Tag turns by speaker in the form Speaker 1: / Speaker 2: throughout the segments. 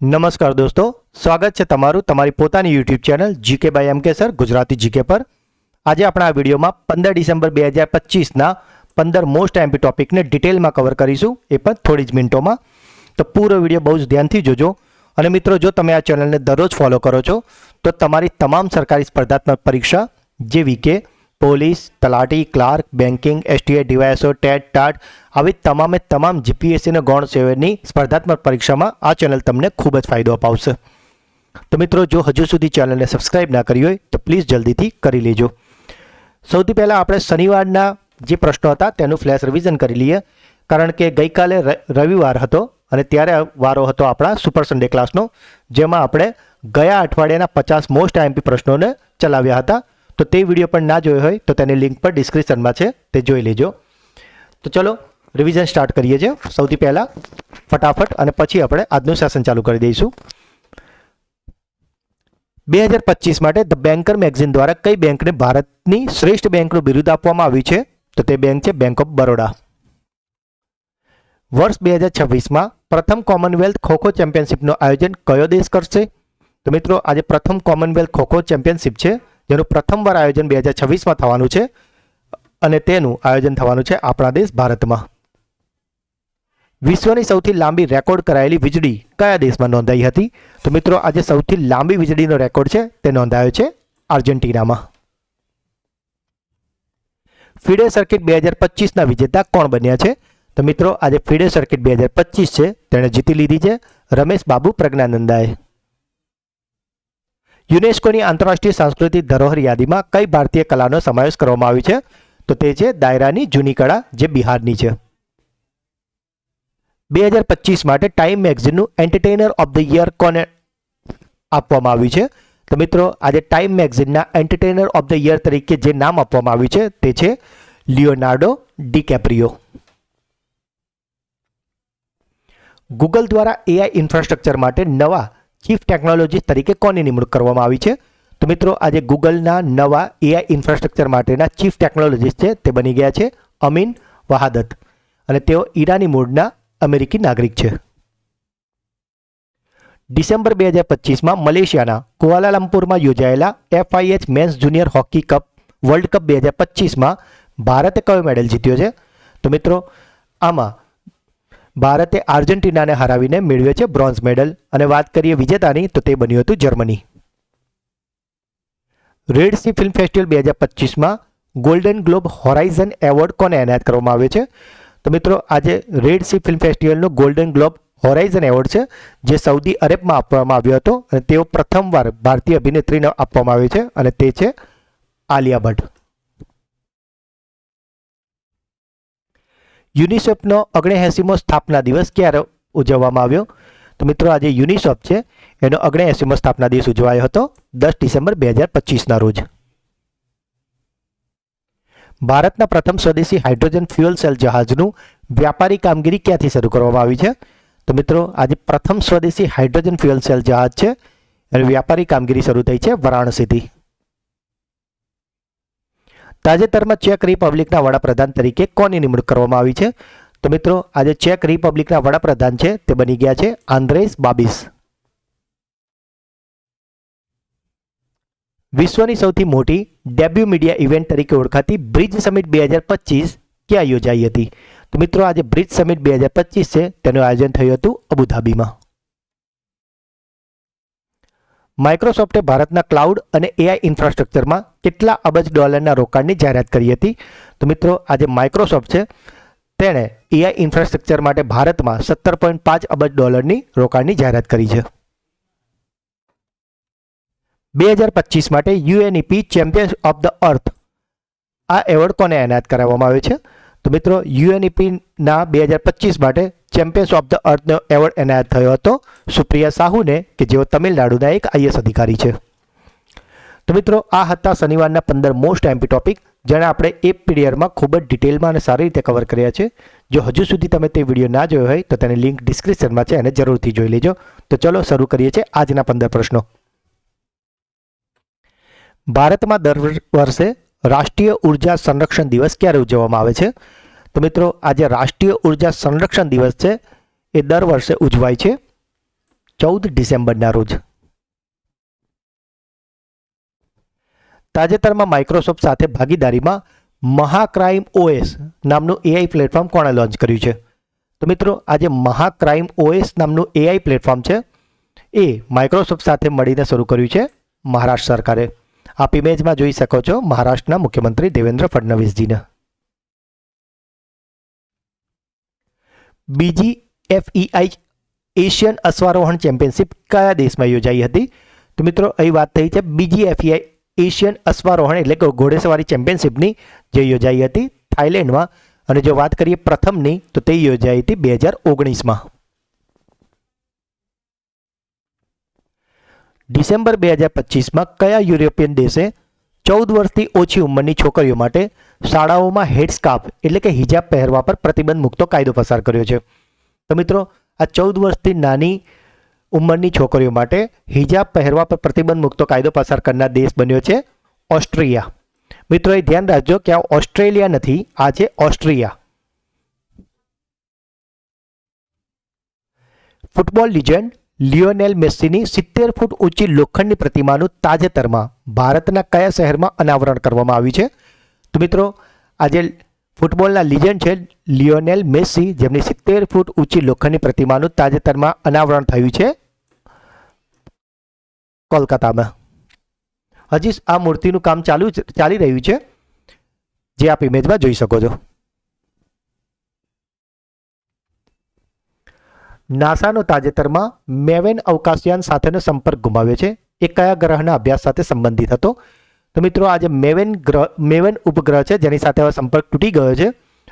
Speaker 1: નમસ્કાર દોસ્તો, સ્વાગત છે તમારું તમારી પોતાની YouTube channel GK by M K sir Gujarati GK પર. આજે આપણા આ વિડીયોમાં પંદર ડિસેમ્બર બે હજાર પચીસના પંદર મોસ્ટ એમપી ટોપિકને ડિટેલમાં કવર કરીશું. એ પણ થોડી જ મિનિટોમાં. તો પૂરો વીડિયો બહુ જ ધ્યાનથી જોજો. અને મિત્રો, જો તમે આ ચેનલને દરરોજ ફોલો કરો છો, તો તમારી તમામ સરકારી સ્પર્ધાત્મક પરીક્ષા જેવી કે પોલીસ, તલાટી, clerk, banking STA DYSO TET TAT આવી તમામે તમામ જીપીએસસીને ગૌણ સેવાની સ્પર્ધાત્મક પરીક્ષામાં આ ચેનલ તમને ખૂબ જ ફાયદો અપાવશે. તો મિત્રો, જો હજુ સુધી ચેનલને સબસ્ક્રાઇબ ના કરી હોય, તો પ્લીઝ જલ્દીથી કરી લેજો. સૌથી પહેલાં આપણે શનિવારના જે પ્રશ્નો હતા તેનું ફ્લેશ રિવિઝન કરી લઈએ. કારણ કે ગઈકાલે રવિવાર હતો અને ત્યારે વારો હતો આપણા સુપર સન્ડે ક્લાસનો, જેમાં આપણે ગયા અઠવાડિયાના પચાસ મોસ્ટ આઈએમપી પ્રશ્નોને ચલાવ્યા હતા. તો તે વીડિયો પણ ના જોયો હોય તો તેની લિંક પર ડિસ્ક્રિપ્શનમાં છે, તે જોઈ લેજો. તો ચલો રિવિઝન સ્ટાર્ટ કરીએ છીએ. સૌથી પહેલાં ફટાફટ અને પછી આપણે આજનું સેશન ચાલુ કરી દઈશું. બે હજાર પચીસ માટે ધ બેન્કર મેગઝિન દ્વારા કઈ બેંકને ભારતની શ્રેષ્ઠ બેંકનું બિરુદ આપવામાં આવ્યું છે? તો તે બેંક છે બેંક ઓફ બરોડા વર્ષ બે હજાર છવ્વીસમાં પ્રથમ કોમનવેલ્થ ખોખો ચેમ્પિયનશિપનું આયોજન કયો દેશ કરશે? તો મિત્રો, આજે પ્રથમ કોમનવેલ્થ ખોખો ચેમ્પિયનશિપ છે. જેનું પ્રથમવાર આયોજન બે હજાર છવ્વીસમાં થવાનું છે અને તેનું આયોજન થવાનું છે આપણા દેશ ભારતમાં. વિશ્વની સૌથી લાંબી રેકોર્ડ કરાયેલી વીજળી કયા દેશમાં નોંધાઈ હતી? તો મિત્રો, આજે સૌથી લાંબી વીજળીનો રેકોર્ડ છે, તે નોંધાયો છે આર્જેન્ટિનામાં. ફીડે સર્કિટ બે હજાર પચીસના વિજેતા કોણ બન્યા છે? તો મિત્રો, આજે ફીડે સર્કિટ બે હજાર પચીસ છે, તેણે જીતી લીધી છે રમેશ બાબુ પ્રજ્ઞાનંદાએ. યુનેસ્કોની આંતરરાષ્ટ્રીય સાંસ્કૃતિક ધરોહર યાદીમાં કઈ ભારતીય કલાનો સમાવેશ કરવામાં આવ્યો છે? તો તે છે દાયરાની જૂની કળા, જે બિહારની છે. બે હજાર પચીસ માટે ટાઈમ મેગઝીનનું એન્ટરટેનર ઓફ ધ યર કોને આપવામાં આવ્યું છે? તો મિત્રો, આજે ટાઈમ મેગઝિનના એન્ટરટેનર ઓફ ધ યર તરીકે જે નામ આપવામાં આવ્યું છે, તે છે લિયોનાર્ડો ડિકેપ્રિયો. ગૂગલ દ્વારા એઆઈ ઇન્ફ્રાસ્ટ્રક્ચર માટે નવા ચીફ ટેકનોલોજીસ્ટ તરીકે કોની નિમણૂક કરવામાં આવી છે? તો મિત્રો, આજે ગૂગલના નવા એઆઈ ઇન્ફ્રાસ્ટ્રક્ચર માટેના ચીફ ટેકનોલોજીસ્ટ છે, તે બની ગયા છે અમીન વહાદત. અને તેઓ ઈરાની મૂળના અમેરિકી નાગરિક છે. ડિસેમ્બર બે હજાર પચીસમાં મલેશિયાના કુઆલાલંપુરમાં યોજાયેલા FIH men's junior hockey cup, world cup બે હજાર પચીસમાં ભારતે કયો મેડલ જીત્યો છે? તો મિત્રો, આમાં ભારતે આર્જેન્ટિનાને હરાવીને મેળવ્યો છે બ્રોન્ઝ મેડલ. અને વાત કરીએ વિજેતાની, તો તે બન્યું હતું Germany. Red Sea film festival બે હજાર પચીસમાં ગોલ્ડન ગ્લોબ હોરાઇઝન એવોર્ડ કોને એનાયત કરવામાં આવ્યો છે? તો મિત્રો, આજે રેડ સી ફિલ્મ ફેસ્ટિવલનો ગોલ્ડન ગ્લોબ હોરાઇઝન એવોર્ડ છે, જે સાઉદી અરેબમાં આપવામાં આવ્યો હતો. અને તેઓ પ્રથમવાર ભારતીય અભિનેત્રીને આપવામાં આવ્યો છે. અને તે છે આલિયા ભટ્ટ. યુનિસેફનો ઓગણએંસીમો સ્થાપના દિવસ ક્યારે ઉજવવામાં આવ્યો? તો મિત્રો, આજે યુનિસેફ છે, એનો ઓગણએંસીમો સ્થાપના દિવસ ઉજવાયો હતો દસ ડિસેમ્બર બે હજાર પચીસના રોજ. ભારતના પ્રથમ સ્વદેશી હાઇડ્રોજન ફ્યુઅલ સેલ જહાજનું વ્યાપારી કામગીરી ક્યાંથી શરૂ કરવામાં આવી છે? તો મિત્રો, આજે પ્રથમ સ્વદેશી હાઇડ્રોજન ફ્યુઅલ સેલ જહાજ છે, એની વ્યાપારી કામગીરી શરૂ થઈ છે વારાણસીથી. તાજેતરમાં ચેક રિપબ્લિકના વડાપ્રધાન તરીકે કોની નિમણૂક કરવામાં આવી છે? તો મિત્રો, આજે ચેક રિપબ્લિકના વડાપ્રધાન છે, તે બની ગયા છે આંદ્રેસ બાબિસ. વિશ્વની સૌથી મોટી ડેબ્યુ મીડિયા ઇવેન્ટ તરીકે ઓળખાતી બ્રિજ સમિટ બે હજાર પચીસ ક્યાં યોજાઈ હતી? તો મિત્રો, આજે બ્રિજ સમિટ બે હજાર પચીસ છે, તેનું આયોજન થયું હતું અબુધાબીમાં. માઇક્રોસોફ્ટે ભારતના ક્લાઉડ અને એઆઈ ઇન્ફ્રાસ્ટ્રક્ચરમાં કેટલા અબજ ડોલરના રોકાણની જાહેરાત કરી હતી? તો મિત્રો, આજે માઇક્રોસોફ્ટ છે. તેણે એઆઈ ઇન્ફ્રાસ્ટ્રક્ચર માટે ભારતમાં સત્તર પોઈન્ટ પાંચ અબજ ડોલરની રોકાણની જાહેરાત કરી છે. બે હજાર પચીસ માટે UNEP champions of the earth આ એવોર્ડ કોને એનાયત કરાવવામાં આવ્યો છે? તો મિત્રો યુએનઈપીના બે હજાર પચીસ માટે ચેમ્પિયન્સ ઓફ ધ અર્થનો એવોર્ડ એનાયત થયો હતો. સુપ્રિયા સાહુને, કે જેઓ તમિલનાડુના એક આઈએસ અધિકારી છે. તો મિત્રો, આ હતા શનિવારના પંદર મોસ્ટ એમપી ટોપિક, જેને આપણે એ પીડીઆરમાં ખૂબ જ ડિટેલમાં અને સારી રીતે કવર કર્યા છે. જો હજુ સુધી તમે તે વીડિયો ના જોયો હોય, તો તેની લિંક ડિસ્ક્રિપ્શનમાં છે એને જરૂરથી જોઈ લેજો. તો ચલો શરૂ કરીએ છીએ આજના પંદર પ્રશ્નો. ભારતમાં દર વર્ષે રાષ્ટ્રીય ઊર્જા સંરક્ષણ દિવસ ક્યારે ઉજવવામાં આવે છે? તો મિત્રો, આજે રાષ્ટ્રીય ઊર્જા સંરક્ષણ દિવસ છે. એ દર વર્ષે ઉજવાય છે. ચૌદ ડિસેમ્બરના રોજ. તાજેતરમાં માઇક્રોસોફ્ટ સાથે ભાગીદારીમાં મહાક્રાઇમ ઓએસ નામનું એઆઈ પ્લેટફોર્મ કોણે લોન્ચ કર્યું છે? તો મિત્રો, આજે મહાક્રાઇમ ઓએસ નામનું એઆઈ પ્લેટફોર્મ છે. એ માઇક્રોસોફ્ટ સાથે મળીને શરૂ કર્યું છે મહારાષ્ટ્ર સરકારે. આપ ઇમેજમાં જોઈ શકો છો મહારાષ્ટ્રના મુખ્યમંત્રી દેવેન્દ્ર ફડણવીસજીને. બીજી એફઈઆઈ એશિયન અશ્વારોહણ ચેમ્પિયનશિપ કયા દેશમાં યોજાઈ હતી? તો મિત્રો, અહીં વાત થઈ છે બીજી એફઈઆઈ એશિયન અશ્વારોહણ એટલે કે ઘોડેસવારી ચેમ્પિયનશિપની જે યોજાઈ હતી થાઇલેન્ડમાં. અને જો વાત કરીએ પ્રથમની, તો તે યોજાઈ હતી બે હજાર ઓગણીસમાં. ડિસેમ્બર બે હજાર પચીસમાં કયા યુરોપિયન દેશે ચૌદ વર્ષથી ઓછી ઉંમરની છોકરીઓ માટે શાળાઓમાં હેડસ્કાર્ફ એટલે કે હિજાબ પહેરવા પર પ્રતિબંધ મૂકતો કાયદો પસાર કર્યો છે. તો મિત્રો, આ ચૌદ વર્ષથી નાની ઉંમરની છોકરીઓ માટે હિજાબ પહેરવા પર પ્રતિબંધ મૂકતો કાયદો પસાર કરનાર દેશ બન્યો છે ઓસ્ટ્રેલિયા મિત્રો, એ ધ્યાન રાખજો કે આ ઓસ્ટ્રેલિયા નથી, આ છે ઓસ્ટ્રિયા. ફૂટબોલ લિજેન્ડ લિયોનેલ મેસ્સીની સિત્તેર ફૂટ ઊંચી લોખંડની પ્રતિમાનું તાજેતરમાં ભારતના કયા શહેરમાં અનાવરણ કરવામાં આવ્યું છે? તો મિત્રો, આજે ફૂટબોલના લિજન્ડ છે લિયોનેલ મેસી, જેમની સિત્તેર ફૂટ ઊંચી લોખંડની પ્રતિમાનું તાજેતરમાં અનાવરણ થયું છે કોલકાતામાં. હજી આ મૂર્તિનું કામ ચાલુ ચાલી રહ્યું છે. જે આપ ઇમેજમાં જોઈ શકો છો. નાસાનો તાજેતરમાં મેવેન અવકાશયાન સાથેનો સંપર્ક ગુમાવ્યો છે. એ કયા ગ્રહના અભ્યાસ સાથે સંબંધિત હતો? તો મિત્રો આજે મેવેન ગ્રહ, મેવેન ઉપગ્રહ છે, જેની સાથે હવે સંપર્ક તૂટી ગયો છે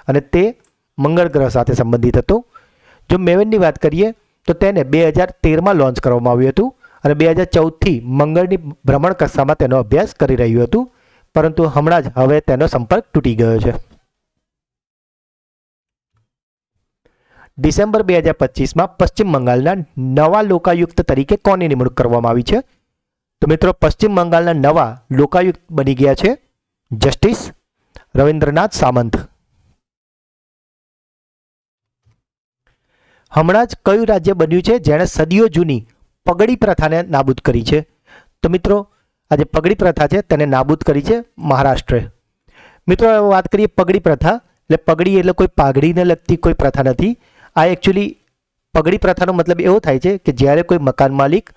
Speaker 1: અને તે મંગળ ગ્રહ સાથે સંબંધિત હતો. જો મેવેનની વાત કરીએ, તો તેને બે હજાર તેરમાં લોન્ચ કરવામાં આવ્યું હતું અને બે હજાર ચૌદથી મંગળની ભ્રમણ કક્ષામાં તેનો અભ્યાસ કરી રહ્યું હતું, પરંતુ હમણાં જ હવે તેનો સંપર્ક તૂટી ગયો છે. ડિસેમ્બર બે હજાર પચીસમાં પશ્ચિમ બંગાળના નવા લોકાયુક્ત તરીકે કોની નિમણૂક કરવામાં આવી છે તો મિત્રો, પશ્ચિમ બંગાળના નવા લોકાયુક્ત બની ગયા છે જસ્ટિસ રવિન્દ્રનાથ સામંત. હમણાં જ કયું રાજ્ય બન્યું છે જેણે સદીઓ જૂની પગડી પ્રથાને નાબૂદ કરી છે? તો મિત્રો, આજે પગડી પ્રથા છે, તેને નાબૂદ કરી છે મહારાષ્ટ્રે. મિત્રો વાત કરીએ પગડી પ્રથા. એટલે પગડી એટલે કોઈ પાઘડીને લગતી કોઈ પ્રથા નથી. આ એકચ્યુઅલી પગડી પ્રથાનો મતલબ એવો થાય છે કે જ્યારે કોઈ મકાન માલિક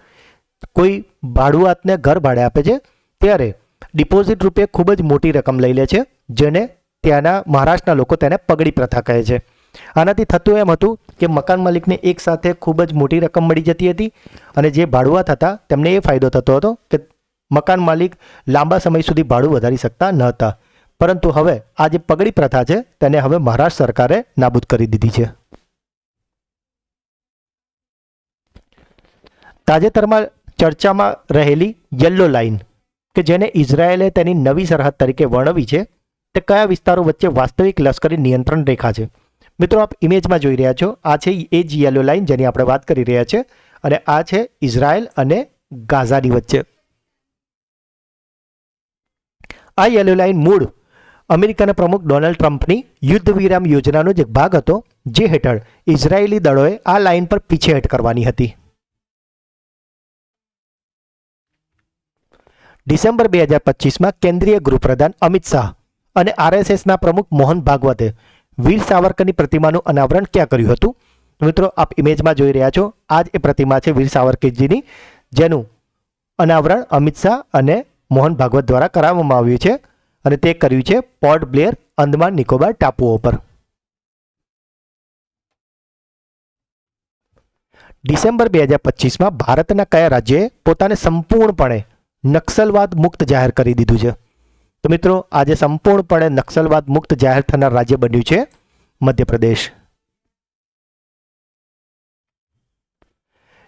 Speaker 1: કોઈ ભાડુઆતને ઘર ભાડે આપે છે, ત્યારે ડિપોઝિટ રૂપે ખૂબ જ મોટી રકમ લઈ લે છે, જેને ત્યાંના મહારાષ્ટ્રના લોકો તેને પગડી પ્રથા કહે છે. આનાથી થતું એમ હતું કે મકાન માલિકને એક સાથે ખૂબ જ મોટી રકમ મળી જતી હતી અને જે ભાડુઆત હતા, તેમને એ ફાયદો થતો હતો કે મકાન માલિક લાંબા સમય સુધી ભાડું વધારી શકતા ન હતા. પરંતુ હવે આ જે પગડી પ્રથા છે, તેને હવે મહારાષ્ટ્ર સરકારે નાબૂદ કરી દીધી છે. તાજેતરમાં ચર્ચામાં રહેલી યલો લાઇન, કે જેને ઇઝરાયેલે તેની નવી સરહદ તરીકે વર્ણવી છે, તે કયા વિસ્તારો વચ્ચે વાસ્તવિક લશ્કરી નિયંત્રણ રેખા છે? મિત્રો, આપ ઇમેજમાં જોઈ રહ્યા છો, આ છે એ જ યલો લાઇન જેની આપણે વાત કરી રહ્યા છે, અને આ છે ઇઝરાયેલ અને ગાઝાની વચ્ચે. આ યલો લાઇન મૂળ અમેરિકાના પ્રમુખ ડોનાલ્ડ ટ્રમ્પની યુદ્ધ વિરામ યોજનાનો જ એક ભાગ હતો, જે હેઠળ ઇઝરાયેલી દળોએ આ લાઇન પર પીછેહટ કરવાની હતી. ડિસેમ્બર બે હજાર પચીસમાં કેન્દ્રીય ગૃહપ્રધાન અમિત શાહ અને આરએસએસના પ્રમુખ મોહન ભાગવતે વીર સાવરકરની પ્રતિમાનું અનાવરણ ક્યાં કર્યું હતું? મિત્રો, આપ ઇમેજમાં જોઈ રહ્યા છો આ જ એ પ્રતિમા છે વીર સાવરકરજીની, જેનું અનાવરણ અમિત શાહ અને મોહન ભાગવત દ્વારા કરાવવામાં આવ્યું છે અને તે કર્યું છે પોર્ટ બ્લેર, અંદમાન નિકોબાર ટાપુઓ પર. ડિસેમ્બર બે હજાર પચીસમાં ભારતના કયા રાજ્યએ પોતાને સંપૂર્ણપણે નક્સલવાદ મુક્ત જાહેર કરી દીધું છે. તો મિત્રો, આજે સંપૂર્ણપણે નક્સલવાદ મુક્ત જાહેર થનાર રાજ્ય બન્યું છે મધ્યપ્રદેશ.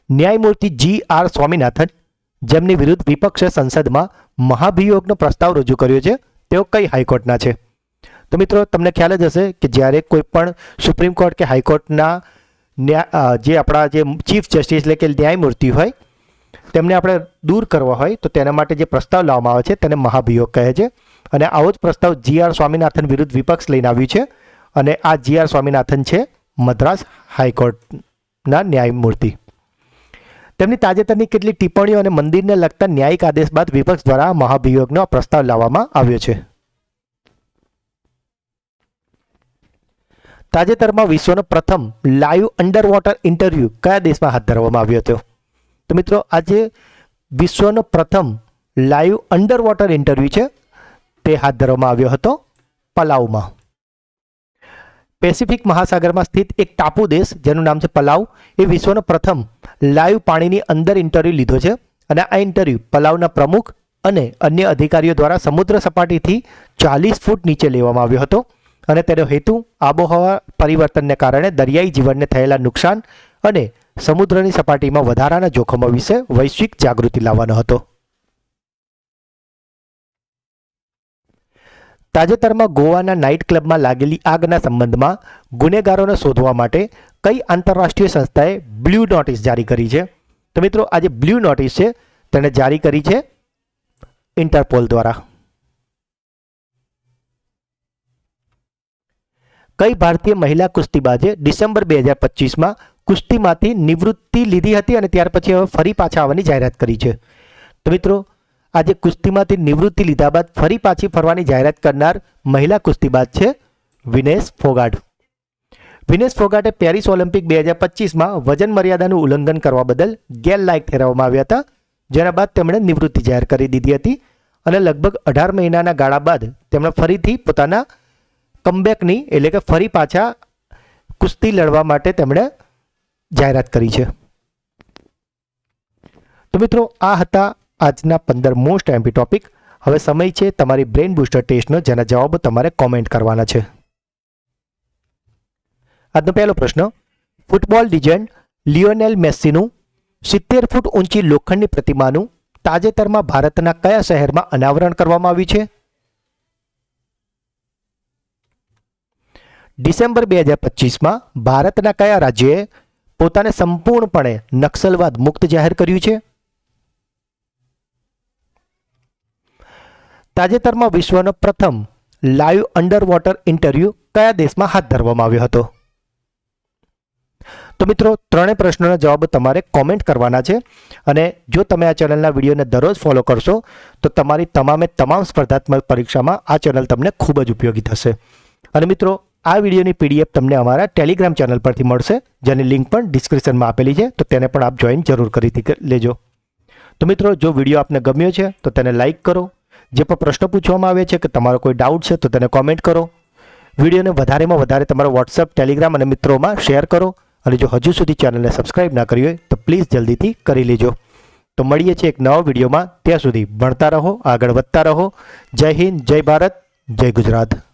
Speaker 1: ન્યાયમૂર્તિ જી આર સ્વામિનાથન, જેમની વિરુદ્ધ વિપક્ષે સંસદમાં મહાભિયોગનો પ્રસ્તાવ રજૂ કર્યો છે, તેઓ કઈ હાઈકોર્ટના છે? તો મિત્રો, તમને ખ્યાલ જ હશે કે જ્યારે કોઈ પણ સુપ્રીમ કોર્ટ કે હાઈકોર્ટના ન્યાય જે આપણા જે ચીફ જસ્ટિસ એટલે કે ન્યાયમૂર્તિ હોય તેમને આપણે દૂર કરવા હોય તો તેના માટે જે પ્રસ્તાવ લાવવામાં આવે છે તેને મહાભિયોગ કહે છે. અને આવો જ પ્રસ્તાવ જી આર સ્વામિનાથન વિરુદ્ધ વિપક્ષ લઈને આવ્યું છે અને આ જી આર સ્વામિનાથન છે મદ્રાસ હાઈકોર્ટના ન્યાયમૂર્તિ. તેમની તાજેતરની કેટલીક ટિપ્પણીઓ અને મંદિરને લગતા ન્યાયિક આદેશ બાદ વિપક્ષ દ્વારા મહાભિયોગનો પ્રસ્તાવ લાવવામાં આવ્યો છે. તાજેતરમાં વિશ્વનો પ્રથમ લાઈવ અંડર વોટર ઇન્ટરવ્યૂ કયા દેશમાં હાથ ધરવામાં આવ્યો હતો? તો મિત્રો આજે વિશ્વનો પ્રથમ લાઈવ અંડર વોટર ઇન્ટરવ્યૂ છે. તે હાથ ધરવામાં આવ્યો હતો પલાઉમાં. પેસિફિક મહાસાગરમાં સ્થિત એક ટાપુ દેશ, જેનું નામ છે પલાઉ, એ વિશ્વનો પ્રથમ લાઈવ પાણીની અંદર ઇન્ટરવ્યૂ લીધો છે. અને આ ઇન્ટરવ્યૂ પલાઉના પ્રમુખ અને અન્ય અધિકારીઓ દ્વારા સમુદ્ર સપાટીથી ચાલીસ ફૂટ નીચે લેવામાં આવ્યો હતો. અને તેનો હેતુ આબોહવા પરિવર્તનને કારણે દરિયાઈ જીવનને થયેલા નુકસાન અને સમુદ્રની સપાટીમાં વધારાના જોખમો વિશે વૈશ્વિક જાગૃતિ લાવવાનો હતો. તાજેતરમાં ગોવાના નાઇટ ક્લબમાં લાગેલી આગના સંબંધમાં ગુનેગારોને શોધવા માટે કઈ આંતરરાષ્ટ્રીય સંસ્થાએ બ્લુ નોટિસ જારી કરી છે? તો મિત્રો આ જે બ્લુ નોટિસ છે તેને જારી કરી છે ઇન્ટરપોલ દ્વારા. કઈ ભારતીય મહિલા કુસ્તીબાજે ડિસેમ્બર બે હજાર પચીસમાં કુસ્તીમાંથી નિવૃત્તિ લીધી હતી અને ત્યાર પછી હવે ફરી પાછા આવવાની જાહેરાત કરી છે. તો મિત્રો, આજે કુસ્તીમાંથી નિવૃત્તિ લીધા બાદ ફરી પાછી ફરવાની જાહેરાત કરનાર મહિલા કુસ્તીબાજ છે વિનેશ ફોગાટ. વિનેશ ફોગાટે પેરિસ ઓલિમ્પિક બે હજાર પચીસમાં વજન મર્યાદાનું ઉલ્લંઘન કરવા બદલ ગેરલાયક ઠેરવવામાં આવ્યા હતા, જેના બાદ તેમણે નિવૃત્તિ જાહેર કરી દીધી હતી અને લગભગ અઢાર મહિનાના ગાળા બાદ તેમણે ફરીથી પોતાના કમબેકની એટલે કે ફરી પાછા કુસ્તી લડવા માટે તેમણે જાહેરાત કરી છે. તો મિત્રો, આ હતા આજના પંદર મોસ્ટ એમ્પી ટોપિક હવે સમય છે તમારી બ્રેન બુસ્ટર ટેસ્ટનો જેના જવાબો તમારે કોમેન્ટ કરવાના છે. આજનો પહેલો પ્રશ્ન ફૂટબોલ લિજેન્ડ લિયોનેલ મેસ્સીનું સિત્તેર ફૂટ ઊંચી લોખંડની પ્રતિમાનું તાજેતરમાં ભારતના કયા શહેરમાં અનાવરણ કરવામાં આવ્યું છે? ડિસેમ્બર બે હજાર પચીસમાં ભારતના કયા રાજ્યએ પોતાને સંપૂર્ણપણે નક્સલવાદ મુક્ત જાહેર કર્યું છે? તાજેતરમાં વિશ્વનો પ્રથમ લાઈવ અંડર વોટર ઇન્ટરવ્યૂ કયા દેશમાં હાથ ધરવામાં આવ્યો હતો? તો મિત્રો, ત્રણેય પ્રશ્નોના જવાબ તમારે કોમેન્ટ કરવાના છે અને જો તમે આ ચેનલના વિડીયોને દરરોજ ફોલો કરશો, તો તમારી તમામે તમામ સ્પર્ધાત્મક પરીક્ષામાં આ ચેનલ તમને ખૂબ જ ઉપયોગી થશે. અને મિત્રો આ વિડીયોની પીડીએફ તમને અમારા ટેલિગ્રામ ચેનલ પરથી મળશે, જેની લિંક પણ ડિસ્ક્રિપ્શનમાં આપેલી છે, તો તેને પણ આપ જોઈન જરૂર કરી લેજો. તો મિત્રો, જો વીડિયો આપને ગમ્યો છે, તો તેને લાઇક કરો. જે પણ પ્રશ્ન પૂછવામાં આવે છે કે તમારો કોઈ ડાઉટ છે, તો તેને કોમેન્ટ કરો. વિડીયોને વધારેમાં વધારે તમારા વોટ્સઅપ ટેલિગ્રામ અને મિત્રોમાં શેર કરો. અને જો હજુ સુધી ચેનલને સબસ્ક્રાઇબ ના કરી હોય, તો પ્લીઝ જલ્દીથી કરી લેજો. તો મળીએ છીએ એક નવા વિડીયોમાં. ત્યાં સુધી ભણતા રહો, આગળ વધતા રહો. જય હિન્દ, જય ભારત, જય ગુજરાત.